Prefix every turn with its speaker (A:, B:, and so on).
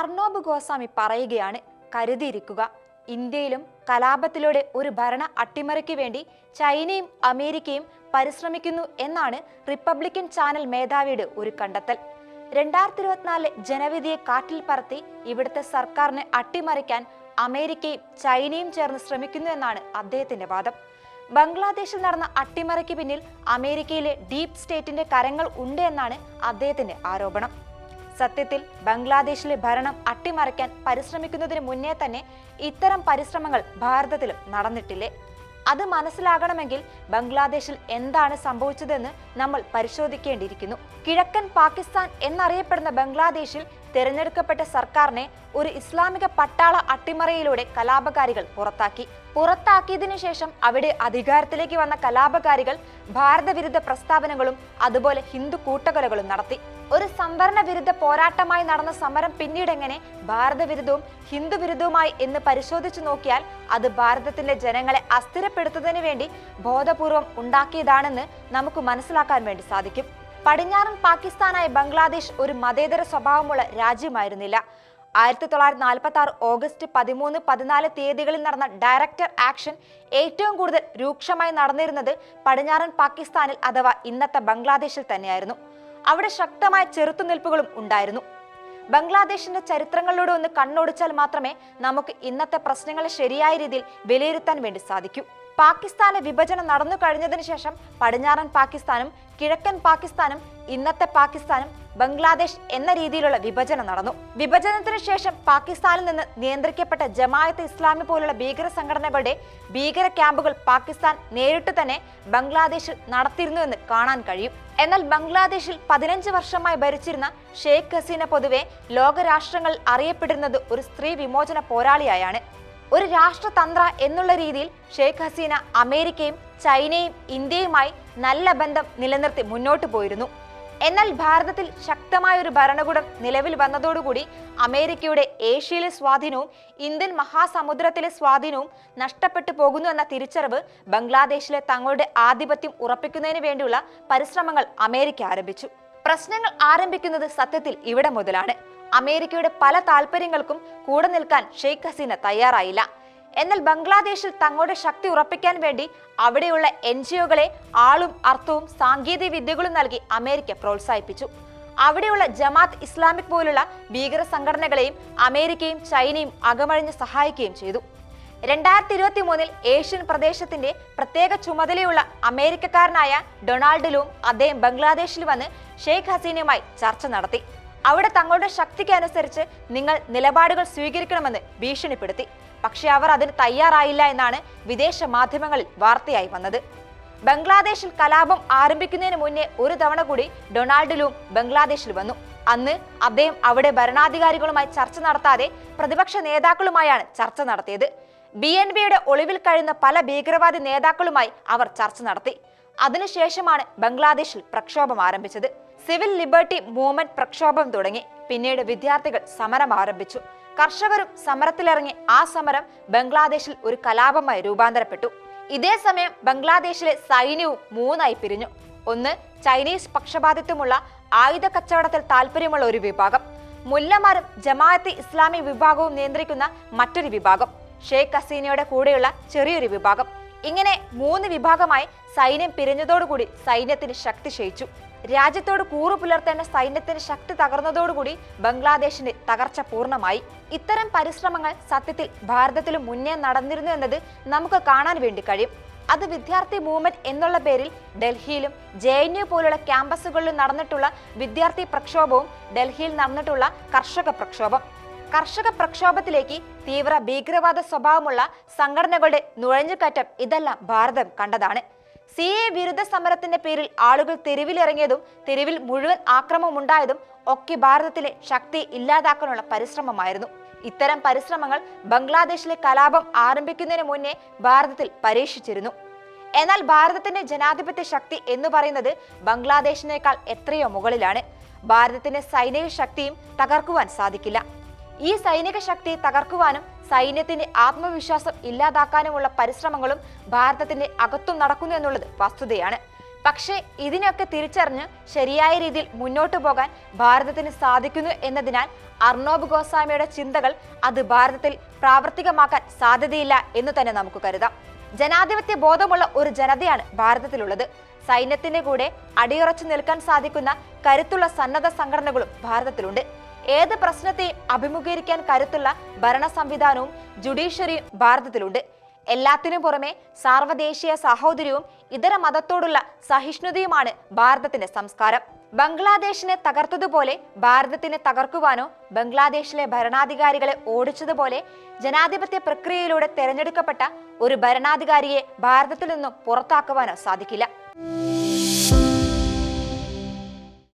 A: അർണോബ് ഗോസ്വാമി പറയുകയാണ് കരുതിയിരിക്കുക. ഇന്ത്യയിലും കലാപത്തിലൂടെ ഒരു ഭരണ അട്ടിമറിക്ക് വേണ്ടി ചൈനയും അമേരിക്കയും പരിശ്രമിക്കുന്നു എന്നാണ് റിപ്പബ്ലിക്കൻ ചാനൽ മേധാവിയുടെ ഒരു കണ്ടെത്തൽ. രണ്ടായിരത്തി ഇരുപത്തിനാലിലെ ജനവിധിയെ കാറ്റിൽ പറത്തി ഇവിടുത്തെ സർക്കാരിനെ അട്ടിമറിക്കാൻ അമേരിക്കയും ചൈനയും ചേർന്ന് ശ്രമിക്കുന്നു എന്നാണ് അദ്ദേഹത്തിന്റെ വാദം. ബംഗ്ലാദേശിൽ നടന്ന അട്ടിമറിക്ക് പിന്നിൽ അമേരിക്കയിലെ ഡീപ് സ്റ്റേറ്റിന്റെ കരങ്ങൾ ഉണ്ട് എന്നാണ് അദ്ദേഹത്തിന്റെ ആരോപണം. സത്യത്തിൽ ബംഗ്ലാദേശിലെ ഭരണം അട്ടിമറിക്കാൻ പരിശ്രമിക്കുന്നതിന് മുന്നേ തന്നെ ഇത്തരം പരിശ്രമങ്ങൾ ഭാരതത്തിലും നടന്നിട്ടില്ലേ? അത് മനസ്സിലാകണമെങ്കിൽ ബംഗ്ലാദേശിൽ എന്താണ് സംഭവിച്ചതെന്ന് നമ്മൾ പരിശോധിക്കേണ്ടിയിരിക്കുന്നു. കിഴക്കൻ പാകിസ്ഥാൻ എന്നറിയപ്പെടുന്ന ബംഗ്ലാദേശിൽ തെരഞ്ഞെടുക്കപ്പെട്ട സർക്കാരിനെ ഒരു ഇസ്ലാമിക പട്ടാള അട്ടിമറിയിലൂടെ കലാപകാരികൾ പുറത്താക്കി. പുറത്താക്കിയതിനു ശേഷം അവിടെ അധികാരത്തിലേക്ക് വന്ന കലാപകാരികൾ ഭാരതവിരുദ്ധ പ്രസ്താവനകളും അതുപോലെ ഹിന്ദു കൂട്ടക്കൊലകളും നടത്തി. ഒരു സംവരണ വിരുദ്ധ പോരാട്ടമായി നടന്ന സമരം പിന്നീട് എങ്ങനെ ഭാരതവിരുദ്ധവും ഹിന്ദു വിരുദ്ധവുമായി എന്ന് പരിശോധിച്ചു നോക്കിയാൽ അത് ഭാരതത്തിന്റെ ജനങ്ങളെ അസ്ഥിരപ്പെടുത്തുന്നതിന് വേണ്ടി ബോധപൂർവം ഉണ്ടാക്കിയതാണെന്ന് നമുക്ക് മനസ്സിലാക്കാൻ വേണ്ടി സാധിക്കും. പടിഞ്ഞാറൻ പാകിസ്ഥാനായ ബംഗ്ലാദേശ് ഒരു മതേതര സ്വഭാവമുള്ള രാജ്യമായിരുന്നില്ല. ആയിരത്തി തൊള്ളായിരത്തി നാൽപ്പത്തി ആറ് ഓഗസ്റ്റ് പതിമൂന്ന് പതിനാല് തീയതികളിൽ നടന്ന ഡയറക്ടർ ആക്ഷൻ ഏറ്റവും കൂടുതൽ രൂക്ഷമായി നടന്നിരുന്നത് പടിഞ്ഞാറൻ പാകിസ്ഥാനിൽ അഥവാ ഇന്നത്തെ ബംഗ്ലാദേശിൽ തന്നെയായിരുന്നു. അവിടെ ശക്തമായ ചെറുത്തുനിൽപ്പുകളും ഉണ്ടായിരുന്നു. ബംഗ്ലാദേശിന്റെ ചരിത്രങ്ങളിലൂടെ ഒന്ന് കണ്ണോടിച്ചാൽ മാത്രമേ നമുക്ക് ഇന്നത്തെ പ്രശ്നങ്ങളെ ശരിയായ രീതിയിൽ വിലയിരുത്താൻ വേണ്ടി സാധിക്കൂ. പാകിസ്ഥാനെ വിഭജനം നടന്നു കഴിഞ്ഞതിന് ശേഷം പടിഞ്ഞാറൻ പാകിസ്ഥാനും കിഴക്കൻ പാകിസ്ഥാനും ഇന്നത്തെ പാകിസ്ഥാനും ബംഗ്ലാദേശ് എന്ന രീതിയിലുള്ള വിഭജനം നടന്നു. വിഭജനത്തിന് ശേഷം പാകിസ്ഥാനിൽ നിന്ന് നിയന്ത്രിക്കപ്പെട്ട ജമായത്ത് ഇസ്ലാമി പോലുള്ള ഭീകര സംഘടനകളുടെ ഭീകര ക്യാമ്പുകൾ പാകിസ്ഥാൻ നേരിട്ട് തന്നെ ബംഗ്ലാദേശിൽ നടത്തിയിരുന്നുവെന്ന് കാണാൻ കഴിയും. എന്നാൽ ബംഗ്ലാദേശിൽ പതിനഞ്ച് വർഷമായി ഭരിച്ചിരുന്ന ഷെയ്ഖ് ഹസീന പൊതുവെ ലോകരാഷ്ട്രങ്ങൾ അറിയപ്പെടുന്നത് ഒരു സ്ത്രീ വിമോചന പോരാളിയായാണ്. ഒരു രാഷ്ട്രതന്ത്ര എന്നുള്ള രീതിയിൽ ഷെയ്ഖ് ഹസീന അമേരിക്കയും ചൈനയും ഇന്ത്യയുമായി നല്ല ബന്ധം നിലനിർത്തി മുന്നോട്ടു പോയിരുന്നു. എന്നാൽ ഭാരതത്തിൽ ശക്തമായ ഒരു ഭരണകൂടം നിലവിൽ വന്നതോടുകൂടി അമേരിക്കയുടെ ഏഷ്യയിലെ സ്വാധീനവും ഇന്ത്യൻ മഹാസമുദ്രത്തിലെ സ്വാധീനവും നഷ്ടപ്പെട്ടു പോകുന്നു എന്ന തിരിച്ചറിവ് ബംഗ്ലാദേശിലെ തങ്ങളുടെ ആധിപത്യം ഉറപ്പിക്കുന്നതിന് വേണ്ടിയുള്ള പരിശ്രമങ്ങൾ അമേരിക്ക ആരംഭിച്ചു. പ്രശ്നങ്ങൾ ആരംഭിക്കുന്നത് സത്യത്തിൽ ഇവിടെ മുതലാണ്. അമേരിക്കയുടെ പല താല്പര്യങ്ങൾക്കും കൂടെ നിൽക്കാൻ ഷെയ്ഖ് ഹസീന തയ്യാറായില്ല. എന്നാൽ ബംഗ്ലാദേശിൽ തങ്ങളുടെ ശക്തി ഉറപ്പിക്കാൻ വേണ്ടി അവിടെയുള്ള എൻ ജിഒകളെ ആളും അർത്ഥവും സാങ്കേതിക വിദ്യകളും നൽകി അമേരിക്ക പ്രോത്സാഹിപ്പിച്ചു. അവിടെയുള്ള ജമാത്ത് ഇസ്ലാമിക് പോലുള്ള ഭീകര സംഘടനകളെയും അമേരിക്കയും ചൈനയും അകമഴിഞ്ഞ് സഹായിക്കുകയും ചെയ്തു. രണ്ടായിരത്തി ഇരുപത്തി മൂന്നിൽ ഏഷ്യൻ പ്രദേശത്തിന്റെ പ്രത്യേക ചുമതലയുള്ള അമേരിക്കക്കാരനായ ഡൊണാൾഡ് ലൂം അദ്ദേഹം ബംഗ്ലാദേശിൽ വന്ന് ഷെയ്ഖ് ഹസീനയുമായി ചർച്ച നടത്തി. അവിടെ തങ്ങളുടെ ശക്തിക്ക് അനുസരിച്ച് നിങ്ങൾ നിലപാടുകൾ സ്വീകരിക്കണമെന്ന് ഭീഷണിപ്പെടുത്തി. പക്ഷെ അവർ അതിന് തയ്യാറായില്ല എന്നാണ് വിദേശ മാധ്യമങ്ങളിൽ വാർത്തയായി വന്നത്. ബംഗ്ലാദേശിൽ കലാപം ആരംഭിക്കുന്നതിന് മുന്നേ ഒരു തവണ കൂടി ഡൊണാൾഡ് ലൂം ബംഗ്ലാദേശിൽ വന്നു. അന്ന് അദ്ദേഹം അവിടെ ഭരണാധികാരികളുമായി ചർച്ച നടത്താതെ പ്രതിപക്ഷ നേതാക്കളുമായാണ് ചർച്ച നടത്തിയത്. ബി എൻ ബിയുടെ ഒളിവിൽ കഴിയുന്ന പല ഭീകരവാദി നേതാക്കളുമായി അവർ ചർച്ച നടത്തി. അതിനുശേഷമാണ് ബംഗ്ലാദേശിൽ പ്രക്ഷോഭം ആരംഭിച്ചത്. സിവിൽ ലിബർട്ടി മൂവ്മെന്റ് പ്രക്ഷോഭം തുടങ്ങി. പിന്നീട് വിദ്യാർത്ഥികൾ സമരം ആരംഭിച്ചു. കർഷകരും സമരത്തിലിറങ്ങി. ആ സമരം ബംഗ്ലാദേശിൽ ഒരു കലാപമായി രൂപാന്തരപ്പെട്ടു. ഇതേ സമയം ബംഗ്ലാദേശിലെ സൈന്യവും മൂന്നായി പിരിഞ്ഞു. ഒന്ന് ചൈനീസ് പക്ഷപാതിത്വമുള്ള ആയുധ കച്ചവടത്തിൽ താല്പര്യമുള്ള ഒരു വിഭാഗം. മുല്ലമാരും ജമാഅത്ത് ഇസ്ലാമി വിഭാഗവും നിയന്ത്രിക്കുന്ന മറ്റൊരു വിഭാഗം. ഷെയ്ഖ് ഹസീനയുടെ കൂടെയുള്ള ചെറിയൊരു വിഭാഗം. ഇങ്ങനെ മൂന്ന് വിഭാഗമായി സൈന്യം പിരിഞ്ഞതോടുകൂടി സൈന്യത്തിന് ശക്തി ക്ഷയിച്ചു. രാജ്യത്തോട് കൂറു പുലർത്തേണ്ട സൈന്യത്തിന്റെ ശക്തി തകർന്നതോടുകൂടി ബംഗ്ലാദേശിന്റെ തകർച്ച പൂർണമായി. ഇത്തരം പരിശ്രമങ്ങൾ സത്യത്തിൽ ഭാരതത്തിൽ മുന്നേ നടന്നിരുന്നു എന്നത് നമുക്ക് കാണാൻ വേണ്ടി കഴിയും. അത് വിദ്യാർത്ഥി മൂവ്മെന്റ് എന്നുള്ള പേരിൽ ഡൽഹിയിലും ജെ എൻ യു പോലുള്ള ക്യാമ്പസുകളിലും നടന്നിട്ടുള്ള വിദ്യാർത്ഥി പ്രക്ഷോഭവും ഡൽഹിയിൽ നടന്നിട്ടുള്ള കർഷക പ്രക്ഷോഭം. കർഷക പ്രക്ഷോഭത്തിലേക്ക് തീവ്ര ഭീകരവാദ സ്വഭാവമുള്ള സംഘടനകളുടെ നുഴഞ്ഞുകയറ്റം ഇതെല്ലാം ഭാരതം കണ്ടതാണ്. സി എ വിരുദ്ധ സമരത്തിന്റെ പേരിൽ ആളുകൾ തെരുവിലിറങ്ങിയതും തെരുവിൽ മുഴുവൻ ആക്രമമുണ്ടായതും ഒക്കെ ഭാരതത്തിലെ ശക്തി ഇല്ലാതാക്കാനുള്ള പരിശ്രമമായിരുന്നു. ഇത്തരം പരിശ്രമങ്ങൾ ബംഗ്ലാദേശിലെ കലാപം ആരംഭിക്കുന്നതിന് മുന്നേ ഭാരതത്തിൽ പരീക്ഷിച്ചിരുന്നു. എന്നാൽ ഭാരതത്തിന്റെ ജനാധിപത്യ ശക്തി എന്ന് പറയുന്നത് ബംഗ്ലാദേശിനേക്കാൾ എത്രയോ മുകളിലാണ്. ഭാരതത്തിന്റെ സൈനിക ശക്തിയും തകർക്കുവാൻ സാധിക്കില്ല. ഈ സൈനിക ശക്തി തകർക്കുവാനും സൈന്യത്തിന്റെ ആത്മവിശ്വാസം ഇല്ലാതാക്കാനുമുള്ള പരിശ്രമങ്ങളും ഭാരതത്തിന്റെ അകത്തും നടക്കുന്നു എന്നുള്ളത് വസ്തുതയാണ്. പക്ഷേ ഇതിനൊക്കെ തിരിച്ചറിഞ്ഞ് ശരിയായ രീതിയിൽ മുന്നോട്ടു പോകാൻ ഭാരതത്തിന് സാധിക്കുന്നു എന്നതിനാൽ അർണോബ് ഗോസ്വാമിയുടെ ചിന്തകൾ അത് ഭാരതത്തിൽ പ്രാവർത്തികമാക്കാൻ സാധ്യതയില്ല എന്ന് തന്നെ നമുക്ക് കരുതാം. ജനാധിപത്യ ബോധമുള്ള ഒരു ജനതയാണ് ഭാരതത്തിലുള്ളത്. സൈന്യത്തിന്റെ കൂടെ അടിയുറച്ചു നിൽക്കാൻ സാധിക്കുന്ന കരുത്തുള്ള സന്നദ്ധ സംഘടനകളും ഭാരതത്തിലുണ്ട്. ഏത് പ്രശ്നത്തെയും അഭിമുഖീകരിക്കാൻ കരുത്തുള്ള ഭരണ സംവിധാനവും ജുഡീഷ്യറിയും ഭാരതത്തിലുണ്ട്. എല്ലാത്തിനും പുറമെ സാർവദേശീയ സാഹോദര്യവും ഇതര മതത്തോടുള്ള സഹിഷ്ണുതയുമാണ് ഭാരതത്തിന്റെ സംസ്കാരം. ബംഗ്ലാദേശിനെ തകർത്തതുപോലെ ഭാരതത്തിനെ തകർക്കുവാനോ ബംഗ്ലാദേശിലെ ഭരണാധികാരികളെ ഓടിച്ചതുപോലെ ജനാധിപത്യ പ്രക്രിയയിലൂടെ തെരഞ്ഞെടുക്കപ്പെട്ട ഒരു ഭരണാധികാരിയെ ഭാരതത്തിൽ നിന്നും പുറത്താക്കുവാനോ സാധിക്കില്ല.